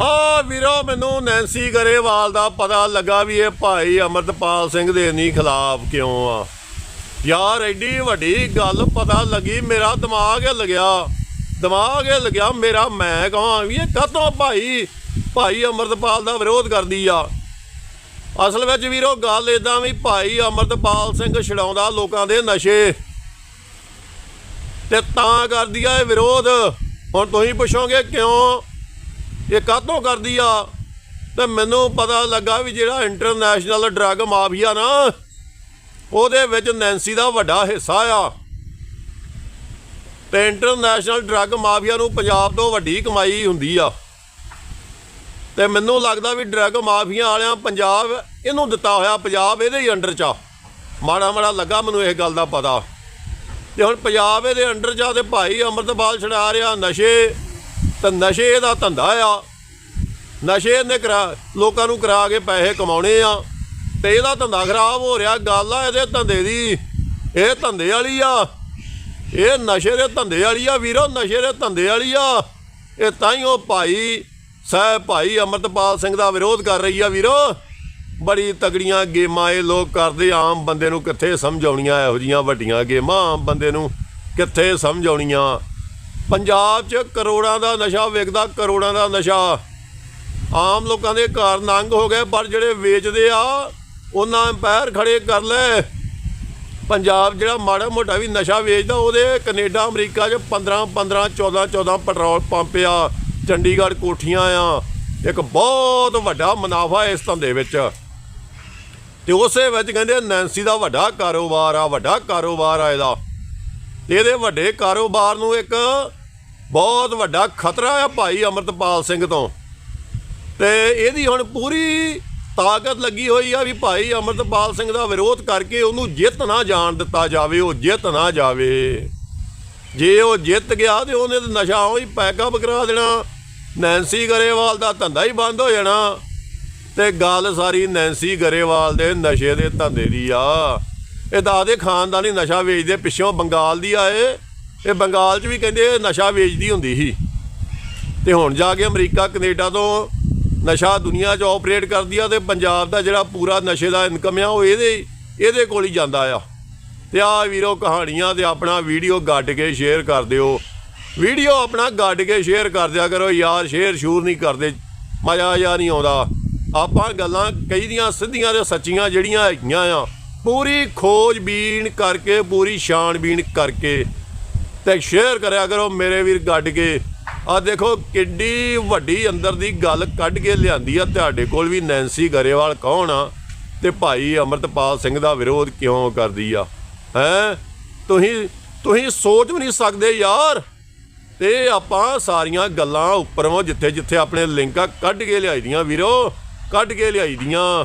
ਆ ਵੀਰੋ, ਮੈਨੂੰ ਨੈਂਸੀ ਗਰੇਵਾਲ ਦਾ ਪਤਾ ਲੱਗਾ ਵੀ ਇਹ ਭਾਈ ਅਮਰਤਪਾਲ ਸਿੰਘ ਦੇ ਨਹੀਂ ਖਿਲਾਫ ਕਿਉਂ ਆ। ਯਾਰ, ਐਡੀ ਵੱਡੀ ਗੱਲ ਪਤਾ ਲੱਗੀ, ਮੇਰਾ ਦਿਮਾਗ ਹਿੱਲ ਗਿਆ। ਦਿਮਾਗ ਹਿੱਲ ਗਿਆ, ਮੇਰਾ ਮੈਂ ਕਹਾਂ ਵੀ ਇਹ ਕਦੋਂ ਭਾਈ ਭਾਈ ਅਮਰਤਪਾਲ ਦਾ ਵਿਰੋਧ ਕਰਦੀ ਆ। ਅਸਲ ਵਿੱਚ ਵੀਰੋ, ਗੱਲ ਇਦਾਂ ਵੀ ਭਾਈ ਅਮਰਤਪਾਲ ਸਿੰਘ ਛਡਾਉਂਦਾ ਲੋਕਾਂ ਦੇ ਨਸ਼ੇ। ਤੇ ਤਾਂ ਕਰਦੀ ਆ ਇਹ ਵਿਰੋਧ। ਹੁਣ ਤੁਸੀਂ ਪੁੱਛੋਗੇ ਕਿਉਂ? ਇਹ ਕਾਹਤੋਂ ਕਰਦੀ ਆ? ਤੇ ਮੈਨੂੰ ਪਤਾ ਲੱਗਾ ਵੀ ਜਿਹੜਾ ਇੰਟਰਨੈਸ਼ਨਲ ਡਰੱਗ ਮਾਫੀਆ ਨਾ, ਉਹਦੇ ਵਿੱਚ ਨੈਂਸੀ ਦਾ ਵੱਡਾ ਹਿੱਸਾ ਆ। ਤੇ ਇੰਟਰਨੈਸ਼ਨਲ ਡਰੱਗ ਮਾਫੀਆ ਨੂੰ ਪੰਜਾਬ ਤੋਂ ਵੱਡੀ ਕਮਾਈ ਹੁੰਦੀ ਆ। ਤੇ ਮੈਨੂੰ ਲੱਗਦਾ ਵੀ ਡਰੱਗ ਮਾਫੀਆ ਵਾਲਿਆਂ ਪੰਜਾਬ ਇਹਨੂੰ ਦਿੱਤਾ ਹੋਇਆ, ਪੰਜਾਬ ਇਹਦੇ ਹੀ ਅੰਡਰ ਚ ਆ। ਮਾੜਾ ਮਾੜਾ ਲੱਗਾ ਮੈਨੂੰ ਇਹ ਗੱਲ ਦਾ ਪਤਾ। ਤੇ ਹੁਣ ਪੰਜਾਬ ਇਹਦੇ ਅੰਡਰ 'ਚ ਆ ਤੇ ਭਾਈ ਅੰਮ੍ਰਿਤਪਾਲ ਛਡਾ ਰਿਹਾ ਨਸ਼ੇ। ਤਾਂ ਨਸ਼ੇ ਇਹਦਾ ਧੰਦਾ ਆ। ਨਸ਼ੇ ਇਹਨੇ ਕਰਾ ਲੋਕਾਂ ਨੂੰ ਕਰਾ ਕੇ ਪੈਸੇ ਕਮਾਉਣੇ ਆ। ਤੇ ਇਹਦਾ ਧੰਦਾ ਖਰਾਬ ਹੋ ਰਿਹਾ। ਗੱਲ ਆ ਇਹਦੇ ਧੰਦੇ ਦੀ। ਇਹ ਧੰਦੇ ਵਾਲੀ ਆ। ਇਹ ਨਸ਼ੇ ਦੇ ਧੰਦੇ ਵਾਲੀ ਆ ਵੀਰੋ, ਨਸ਼ੇ ਦੇ ਧੰਦੇ ਵਾਲੀ ਆ। ਇਹ ਤਾਂ ਹੀ ਉਹ ਭਾਈ ਸਾਹਿਬ ਭਾਈ ਅਮਰਤਪਾਲ ਸਿੰਘ ਦਾ ਵਿਰੋਧ ਕਰ ਰਹੀ ਆ ਵੀਰੋ। ਬੜੀ ਤਗੜੀਆਂ ਗੇਮਾਂ ਇਹ ਲੋਕ ਕਰਦੇ। ਆਮ ਬੰਦੇ ਨੂੰ ਕਿੱਥੇ ਸਮਝਾਉਣੀਆਂ ਇਹੋ ਜੀਆਂ ਵੱਡੀਆਂ ਗੇਮਾਂ? ਆਮ ਬੰਦੇ ਨੂੰ ਕਿੱਥੇ ਸਮਝਾਉਣੀਆਂ ਪੰਜਾਬ 'ਚ ਕਰੋੜਾਂ ਦਾ ਨਸ਼ਾ ਵਿਕਦਾ ਕਰੋੜਾਂ ਦਾ ਨਸ਼ਾ। ਆਮ ਲੋਕਾਂ ਦੇ ਘਰ ਨੰਗ ਹੋ ਗਏ, ਪਰ ਜਿਹੜੇ ਵੇਚਦੇ ਆ, ਉਹਨਾਂ ਪੈਰ ਖੜੇ ਕਰ ਲੈ ਪੰਜਾਬ ਜਿਹੜਾ ਮਾੜਾ ਮੋਟਾ ਵੀ ਨਸ਼ਾ ਵੇਚਦਾ, ਉਹਦੇ ਕੈਨੇਡਾ, ਅਮਰੀਕਾ 'ਚ 15 15 14 14 ਪੈਟਰੋਲ ਪੰਪ ਆ, ਚੰਡੀਗੜ੍ਹ ਕੋਠੀਆਂ ਆ। ਇੱਕ ਬਹੁਤ ਵੱਡਾ ਮੁਨਾਫਾ ਇਸ ਧੰਦੇ ਵਿੱਚ। ਤੇ ਉਸੇ ਵਿੱਚ ਕਹਿੰਦੇ ਨੈਂਸੀ ਦਾ ਵੱਡਾ ਕਾਰੋਬਾਰ ਆ, ਵੱਡਾ ਕਾਰੋਬਾਰ ਆ ਇਹਦਾ। ਇਹਦੇ ਵੱਡੇ ਕਾਰੋਬਾਰ ਨੂੰ ਇੱਕ ਬਹੁਤ ਵੱਡਾ ਖਤਰਾ ਆ ਭਾਈ ਅਮਰਤਪਾਲ ਸਿੰਘ ਤੋਂ। ਤੇ ਇਹਦੀ ਹੁਣ ਪੂਰੀ ਤਾਕਤ ਲੱਗੀ ਹੋਈ ਆ ਵੀ ਭਾਈ ਅਮਰਤਪਾਲ ਸਿੰਘ ਦਾ ਵਿਰੋਧ ਕਰਕੇ ਉਹਨੂੰ ਜਿੱਤ ਨਾ ਜਾਣ ਦਿੱਤਾ ਜਾਵੇ, ਉਹ ਜਿੱਤ ਨਾ ਜਾਵੇ। ਜੇ ਉਹ ਜਿੱਤ ਗਿਆ ਤੇ ਉਹਨੇ ਤਾਂ ਨਸ਼ਾ ਹੀ ਪੈਕਅਪ ਕਰਾ ਦੇਣਾ। ਨੈਂਸੀ ਗਰੇਵਾਲ ਦਾ ਧੰਦਾ ਹੀ ਬੰਦ ਹੋ ਜਾਣਾ। ਤੇ ਗੱਲ ਸਾਰੀ ਨੈਂਸੀ ਗਰੇਵਾਲ ਦੇ ਨਸ਼ੇ ਦੇ ਧੰਦੇ ਦੀ ਆ। ਇਹ ਦਾਦੇ ਖਾਨਦਾਨੀ ਨਸ਼ਾ ਵੇਚਦੇ ਪਿੱਛੋਂ ਬੰਗਾਲ ਦੀ ਆਏ। ਇਹ ਬੰਗਾਲ 'ਚ ਵੀ ਕਹਿੰਦੇ ਨਸ਼ਾ ਵੇਚਦੀ ਹੁੰਦੀ ਸੀ। ਤੇ ਹੁਣ ਜਾ ਕੇ ਅਮਰੀਕਾ, ਕੈਨੇਡਾ ਤੋਂ ਨਸ਼ਾ ਦੁਨੀਆ 'ਚ ਆਪਰੇਟ ਕਰਦੀ ਆ ਤੇ ਪੰਜਾਬ ਦਾ ਜਿਹੜਾ ਪੂਰਾ ਨਸ਼ੇ ਦਾ ਇਨਕਮ ਆ, ਉਹ ਇਹਦੇ ਇਹਦੇ ਕੋਲ ਹੀ ਜਾਂਦਾ ਆ। ਤੇ ਆ ਵੀਰੋ ਕਹਾਣੀਆਂ ਤੇ ਆਪਣਾ ਵੀਡੀਓ ਗੱਡ ਕੇ ਸ਼ੇਅਰ ਕਰ ਦਿਓ। ਵੀਡੀਓ ਆਪਣਾ ਗੱਡ ਕੇ ਸ਼ੇਅਰ ਕਰ ਦਿਆ ਕਰੋ, ਯਾਰ ਸ਼ੇਅਰ ਸ਼ੂਰ ਨਹੀਂ ਕਰਦੇ, ਮਜ਼ਾ ਜਾਂ ਨਹੀਂ ਆਉਂਦਾ। ਆਪਾਂ ਗੱਲਾਂ ਕਈ ਦੀਆਂ ਸਿੱਧੀਆਂ ਤੇ ਸੱਚੀਆਂ ਜਿਹੜੀਆਂ ਹੈਗੀਆਂ ਆ, ਪੂਰੀ ਖੋਜ ਬੀਣ ਕਰਕੇ, ਪੂਰੀ ਛਾਣਬੀਨ ਕਰਕੇ ਤੇ ਸ਼ੇਅਰ ਕਰਿਆ ਕਰੋ ਮੇਰੇ ਵੀਰ ਗੱਡ ਕੇ। ਆ ਦੇਖੋ ਕਿੱਡੀ ਵੱਡੀ ਅੰਦਰ ਦੀ ਗੱਲ ਕੱਢ ਕੇ ਲਿਆਂਦੀ ਆ। ਤੁਹਾਡੇ ਕੋਲ ਵੀ ਨੈਂਸੀ ਗਰੇਵਾਲ ਕੌਣ ਆ? ਤੇ ਭਾਈ ਅਮਰਤਪਾਲ ਸਿੰਘ ਦਾ ਵਿਰੋਧ ਕਿਉਂ ਕਰਦੀ ਆ? ਹੈ? ਤੁਸੀਂ ਤੁਸੀਂ ਸੋਚ ਵੀ ਨਹੀਂ ਸਕਦੇ ਯਾਰ। ਤੇ ਆਪਾਂ ਸਾਰੀਆਂ ਗੱਲਾਂ ਉੱਪਰੋਂ ਜਿੱਥੇ ਜਿੱਥੇ ਆਪਣੇ ਲਿੰਕਾਂ ਕੱਢ ਕੇ ਲਿਆਈ ਦੀਆਂ ਵੀਰੋ, ਕੱਢ ਕੇ ਲਿਆਈ ਦੀਆਂ।